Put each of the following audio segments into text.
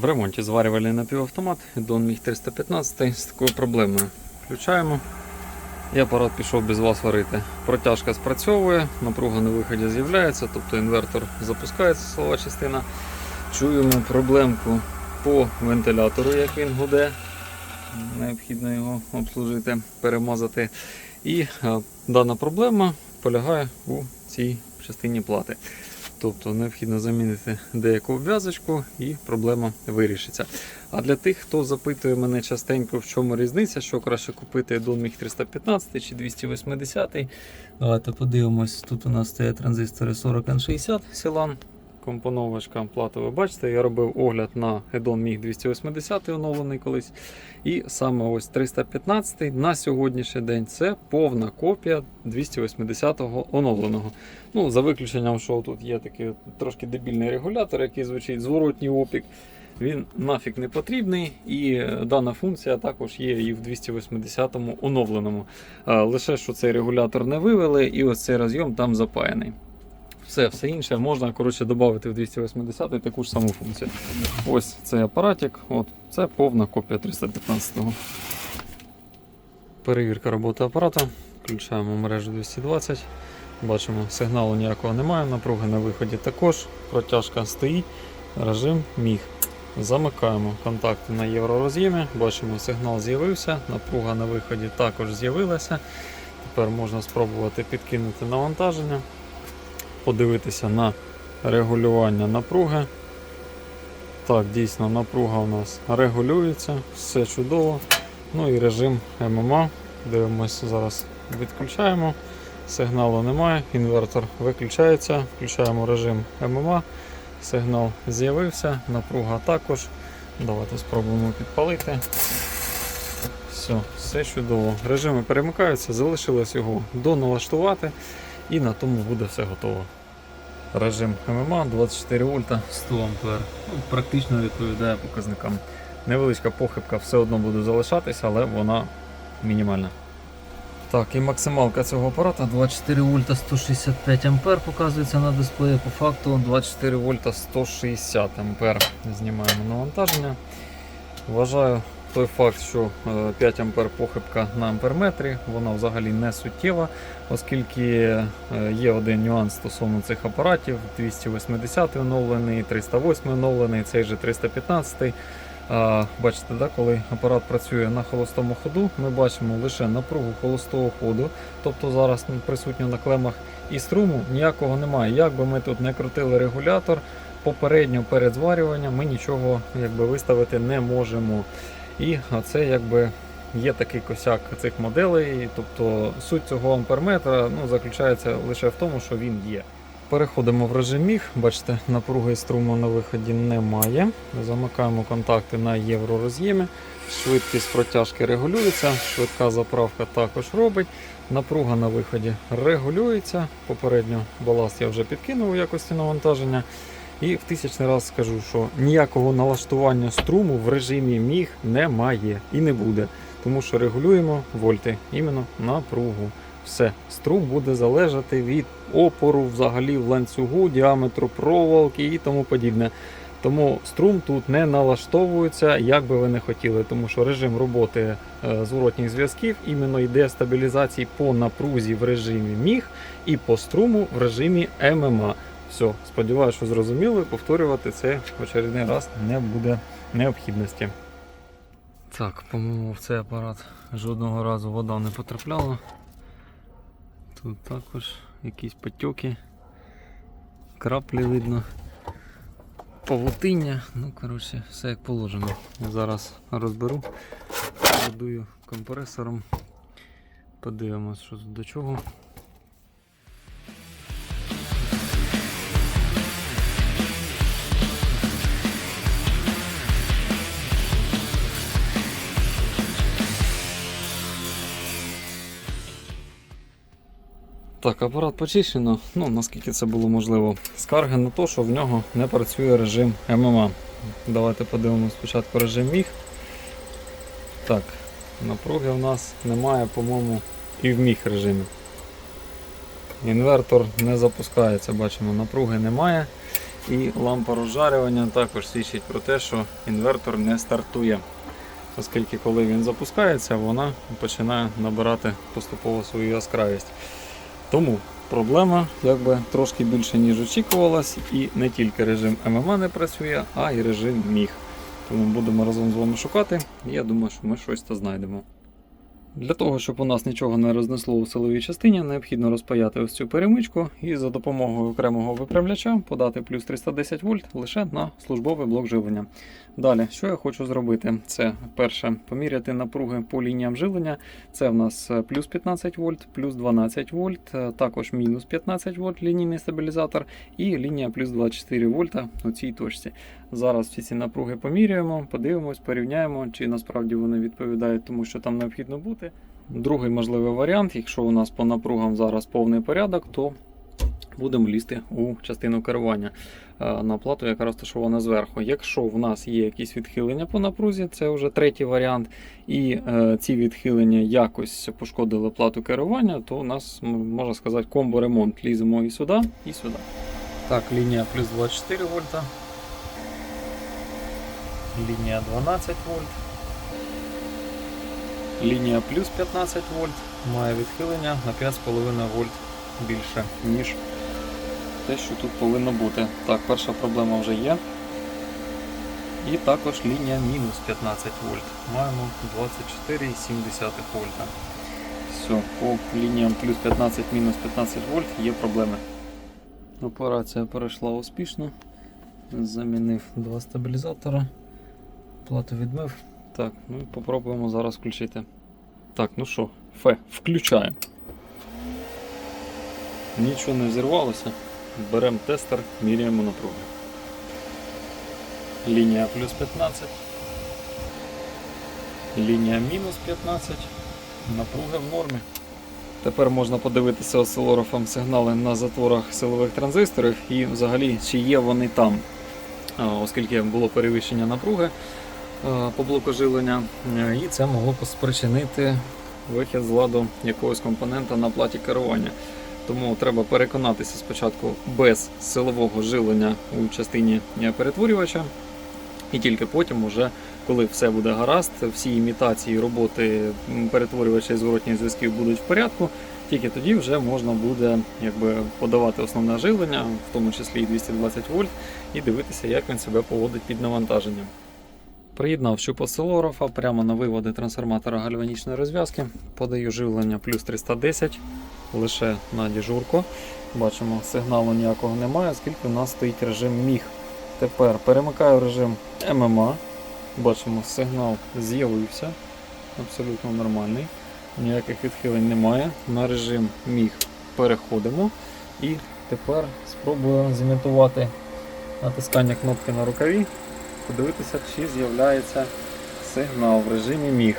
В ремонті зварювальний напівавтомат Don Mig 315 з такою проблемою. Включаємо. І апарат пішов без вас варити. Протяжка спрацьовує, напруга на виході з'являється, тобто інвертор запускається, силова частина. Чуємо проблемку по вентилятору, як він гуде. Необхідно його обслужити, перемазати. І е, дана проблема полягає у цій частині плати. Тобто необхідно замінити деяку обв'язочку і проблема вирішиться. А для тих, хто запитує мене частенько, в чому різниця, що краще купити Don Mig 315 чи 280, давайте подивимось. Тут у нас стоять транзистори 40N60 Silan. Компоновочка плати, ви бачите, я робив огляд на Edon Mig 280 оновлений колись. І саме ось 315 на сьогоднішній день це повна копія 280-го оновленого. Ну, За виключенням, що тут є такий трошки дебільний регулятор, який звучить зворотній опік. Він нафіг не потрібний, і е, дана функція також є і в 280-му оновленому. Лише що цей регулятор не вивели, і ось цей розйом там запаяний. Все, все інше можна коротше, додати в 280 таку ж саму функцію. Ось цей апаратик, от, це повна копія 315-го. Перевірка роботи апарата. Включаємо мережу 220. Бачимо, сигналу ніякого немає, напруги на виході також. Протяжка стоїть, режим міг. Замикаємо контакти на євророз'ємі. Бачимо, сигнал з'явився, напруга на виході також з'явилася. Тепер можна спробувати підкинути навантаження, подивитися на регулювання напруги. Так, дійсно, напруга у нас регулюється, все чудово. Ну і режим ММА. Дивимося, зараз відключаємо. Сигналу немає, інвертор виключається, включаємо режим ММА. Сигнал з'явився, напруга також. Давайте спробуємо підпалити. Все, все чудово. Режими перемикаються, залишилось його доналаштувати і на тому буде все готово. Режим ММА 24 вольта 100 ампер. Ну, практично відповідає показникам. Невеличка похибка все одно буде залишатися, але вона мінімальна. Так, і максималка цього апарата 24 вольта 165 ампер показується на дисплеї. По факту 24 вольта 160 ампер. Знімаємо навантаження. Вважаю той факт, що е, 5 ампер похибка на амперметрі, вона взагалі не суттєва, оскільки е, є один нюанс стосовно цих апаратів. 280 оновлений, 308 оновлений, цей же 315. Бачите, да, коли апарат працює на холостому ходу, ми бачимо лише напругу холостого ходу, тобто зараз присутньо на клемах, і струму ніякого немає. Як би ми тут не крутили регулятор, попередньо перед зварюванням ми нічого якби, виставити не можемо. І це якби є такий косяк цих моделей. Тобто суть цього амперметра ну, заключається лише в тому, що він є. Переходимо в режим міг. Бачите, напруги струму на виході немає. Замикаємо контакти на євророз'ємі. Швидкість протяжки регулюється, швидка заправка також робить. Напруга на виході регулюється. Попередньо баласт я вже підкинув у якості навантаження. І в тисячний раз скажу, що ніякого налаштування струму в режимі міг немає і не буде. Тому що регулюємо вольти, іменно напругу. Все, струм буде залежати від опору взагалі в ланцюгу, діаметру проволоки і тому подібне. Тому струм тут не налаштовується, як би ви не хотіли, тому що режим роботи е, зворотніх зв'язків іменно йде стабілізації по напрузі в режимі міг і по струму в режимі ММА. Все, сподіваюся, що зрозуміли. Повторювати це в очередний раз не буде необхідності. Так, по-моєму, в цей апарат жодного разу вода не потрапляла. Тут також якісь потьоки, краплі видно, павутиння. Ну, коротше, все як положено. Я зараз розберу, задую компресором. Подивимось, що тут до чого. Так, апарат почищено, ну наскільки це було можливо. Скарги на те, що в нього не працює режим ММА. Давайте подивимося спочатку режим міг. Так, напруги в нас немає, по-моєму, і в міг режимі. Інвертор не запускається, бачимо, напруги немає. І лампа розжарювання також свідчить про те, що інвертор не стартує. Оскільки коли він запускається, вона починає набирати поступово свою яскравість. Тому проблема якби трошки більше, ніж очікувалось, і не тільки режим ММА не працює, а й режим міг. Тому будемо разом з вами шукати. Я думаю, що ми щось то знайдемо. Для того, щоб у нас нічого не рознесло у силовій частині, необхідно розпаяти ось цю перемичку і за допомогою окремого виправляча подати плюс 310 вольт лише на службовий блок живлення. Далі, що я хочу зробити? Це перше поміряти напруги по лініям живлення. Це в нас е, плюс 15 вольт, плюс 12 вольт, е, також мінус 15 вольт лінійний стабілізатор і лінія плюс 24 вольта у цій точці. Зараз всі ці напруги поміряємо, подивимось, порівняємо, чи насправді вони відповідають тому, що там необхідно бути. Другий можливий варіант, якщо у нас по напругам зараз повний порядок, то будемо лізти у частину керування е, на плату, яка розташована зверху. Якщо в нас є якісь відхилення по напрузі, це вже третій варіант, і е, ці відхилення якось пошкодили плату керування, то у нас можна сказати комбо-ремонт. Ліземо і сюди, і сюди. Так, лінія плюс 24 вольта. Лінія 12 вольт. Лінія плюс 15 вольт має відхилення на 5,5 вольт більше, ніж те, що тут повинно бути. Так, перша проблема вже є. І також лінія мінус 15 вольт. Маємо 24,7 вольта. Все, по лініям плюс 15, мінус 15 вольт є проблеми. Операція перейшла успішно. Замінив два стабілізатора. Плату відмив. Так, ну і попробуємо зараз включити. Так, ну що, фе, включаємо. Нічого не взірвалося. Беремо тестер, міряємо напруги. Лінія плюс 15. Лінія мінус 15. Напруги в нормі. Тепер можна подивитися осцилографом сигнали на затворах силових транзисторів і взагалі чи є вони там, оскільки було перевищення напруги по блоку живлення, е, і це могло спричинити вихід з ладу якогось компонента на платі керування. Тому треба переконатися спочатку без силового живлення у частині е, перетворювача, і тільки потім, уже, коли все буде гаразд, всі імітації роботи перетворювача і зворотніх зв'язків будуть в порядку, тільки тоді вже можна буде якби, подавати основне живлення, в тому числі і 220 вольт, і дивитися, як він себе поводить під навантаженням. Приєднав щуп осцилографа прямо на виводи трансформатора гальванічної розв'язки. Подаю живлення плюс 310 лише на діжурку. Бачимо, сигналу ніякого немає, оскільки у нас стоїть режим міг. Тепер перемикаю режим ММА. Бачимо, сигнал з'явився. Абсолютно нормальний. Ніяких відхилень немає. На режим міг переходимо. І тепер спробую зімітувати натискання кнопки на рукаві подивитися, чи з'являється сигнал в режимі міг.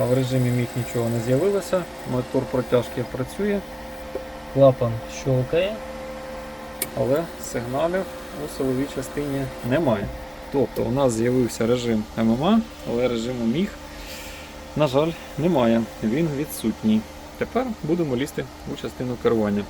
А в режимі міг нічого не з'явилося. Мотор протяжки працює, клапан щелкає, але сигналів у силовій частині немає. Тобто у нас з'явився режим ММА, але режиму міг, на жаль, немає. Він відсутній. Тепер будемо лізти у частину керування.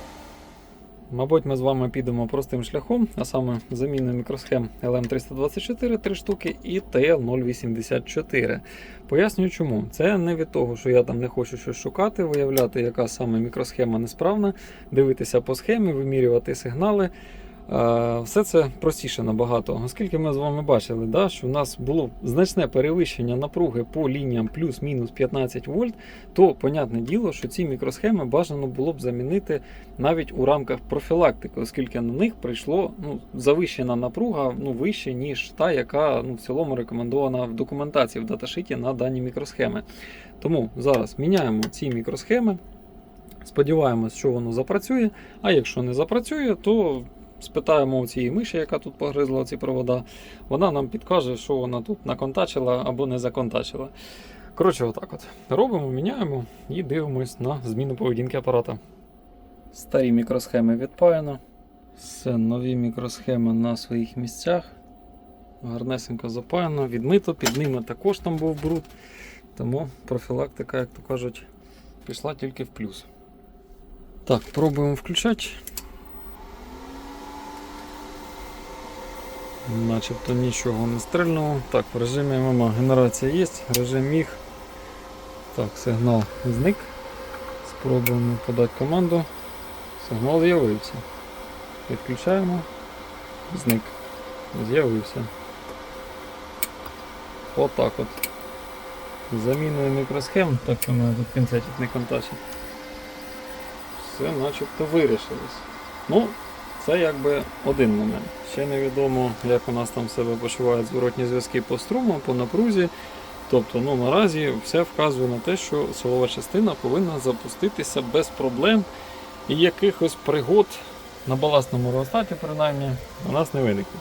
Мабуть, ми з вами підемо простим шляхом, а саме заміну мікросхем LM324 3 штуки і TL084. Пояснюю чому. Це не від того, що я там не хочу щось шукати, виявляти, яка саме мікросхема несправна, дивитися по схемі, вимірювати сигнали. Е, Все це простіше набагато, оскільки ми з вами бачили, да, що у нас було значне перевищення напруги по лініям плюс-мінус 15 вольт, то понятне діло, що ці мікросхеми бажано було б замінити навіть у рамках профілактики, оскільки на них прийшло ну, завищена напруга ну, вище, ніж та, яка ну, в цілому рекомендована в документації в даташиті на дані мікросхеми. Тому зараз міняємо ці мікросхеми. Сподіваємось, що воно запрацює. А якщо не запрацює, то спитаємо у цієї миші, яка тут погризла ці провода. Вона нам підкаже, що вона тут наконтачила або не законтачила. Коротше, отак от. Робимо, міняємо і дивимось на зміну поведінки апарата. Старі мікросхеми відпаяно. Все, нові мікросхеми на своїх місцях. Гарнесенько запаяно, відмито, під ними також там був бруд. Тому профілактика, як то кажуть, пішла тільки в плюс. Так, пробуємо включати. Начебто нічого не стрельнуло. Так, в режимі ММА генерація є, режим міг. Так, сигнал зник. Спробуємо подати команду. Сигнал з'явився. Відключаємо. Зник. З'явився. Отак от. Заміною мікросхем, так що мене тут пінцетик не контачить. Все начебто вирішилось. Ну, це якби один момент. Ще невідомо, як у нас там себе почувають зворотні зв'язки по струму, по напрузі. Тобто, ну наразі все вказує на те, що силова частина повинна запуститися без проблем і якихось пригод на баласному реостаті, принаймні, у нас не виникне.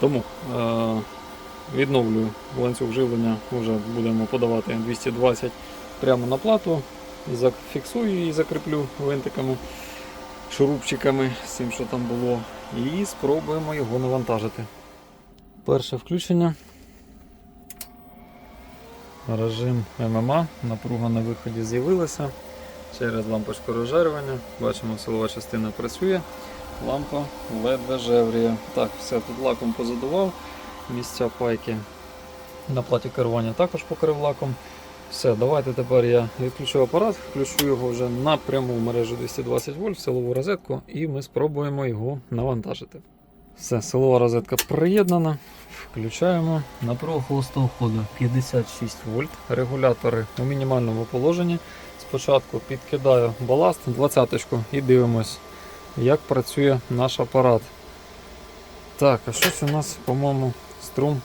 Тому е- відновлюю ланцюг живлення, вже будемо подавати 220 прямо на плату, зафіксую її, закріплю винтиками шурупчиками з цим, що там було, і спробуємо його навантажити. Перше включення. Режим ММА, напруга на виході з'явилася через лампочку розжарювання. Бачимо, силова частина працює, лампа ледве жевріє. Так, все тут лаком позадував, місця пайки на платі керування також покрив лаком. Все, давайте тепер я відключу апарат, включу його вже напряму в мережу 220 вольт силову розетку і ми спробуємо його навантажити. Все, силова розетка приєднана. Включаємо напругу холостого ходу 56 вольт. Регулятори у мінімальному положенні. Спочатку підкидаю баласт 20 і дивимось, як працює наш апарат. Так, а щось у нас, по-моєму, струм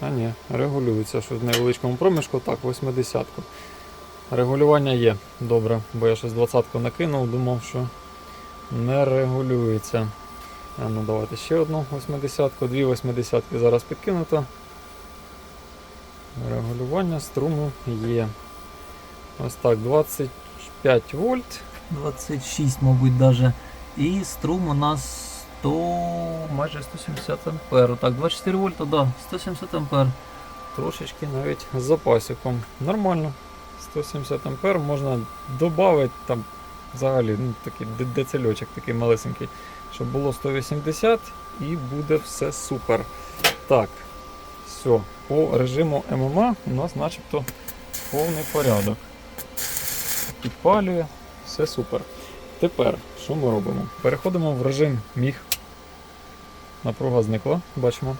а ні, регулюється щось в невеличкому проміжку. Так, 80-ку. Регулювання є. Добре, бо я щось 20-ку накинув, думав, що не регулюється. А ну давайте ще одну 80-ку, дві 80-ки зараз підкинуто. Регулювання струму є. Ось так, 25 вольт. 26, мабуть, даже. І струм у нас 100, майже 170 ампер. Так, 24 вольта, да, 170 ампер. Трошечки навіть з запасиком. Нормально. 170 ампер можна додати там взагалі ну, такий де- децельочок такий малесенький, щоб було 180 і буде все супер. Так, все, по режиму ММА у нас начебто повний порядок. Підпалює, все супер. Тепер, що ми робимо? Переходимо в режим міг. Напруга зникла, бачимо.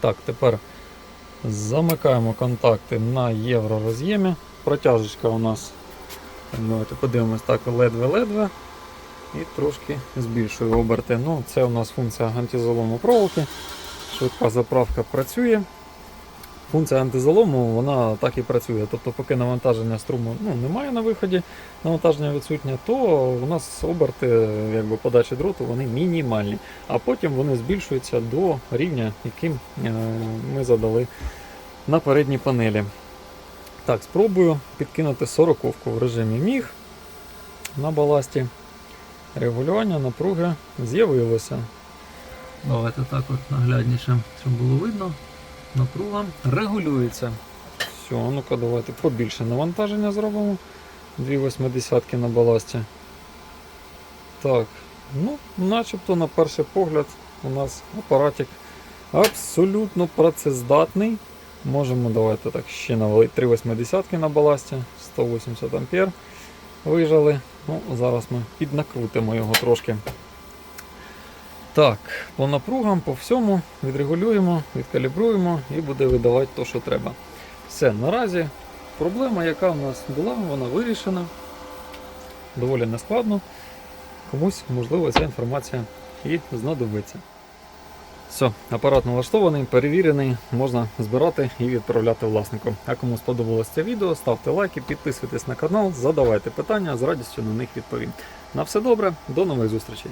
Так, тепер замикаємо контакти на євророз'ємі. Протяжечка у нас, давайте подивимось так, ледве-ледве. І трошки збільшую оберти. Ну, це у нас функція антизолому проволоки. Швидка заправка працює. Функція антизалому вона так і працює. Тобто, поки навантаження струму ну, немає на виході, навантаження відсутнє, то у нас оберти якби, подачі дроту вони мінімальні, а потім вони збільшуються до рівня, яким е, ми задали на передній панелі. Так, спробую підкинути 40-ку в режимі міг на баласті. Регулювання напруги з'явилося. Давайте так от наглядніше, щоб було видно. Напруга. Регулюється. Все, ну-ка давайте побільше навантаження зробимо. Дві 80 на баласті. Так, ну, начебто на перший погляд у нас апаратик абсолютно працездатний. Можемо давайте так ще навалити 3 80 на баласті, 180 ампер вижали. Ну, зараз ми піднакрутимо його трошки. Так, по напругам, по всьому відрегулюємо, відкалібруємо і буде видавати те, що треба. Все, наразі проблема, яка в нас була, вона вирішена. Доволі нескладно. Комусь, можливо, ця інформація і знадобиться. Все, апарат налаштований, перевірений, можна збирати і відправляти власнику. А кому сподобалось це відео, ставте лайки, підписуйтесь на канал, задавайте питання, з радістю на них відповім. На все добре, до нових зустрічей!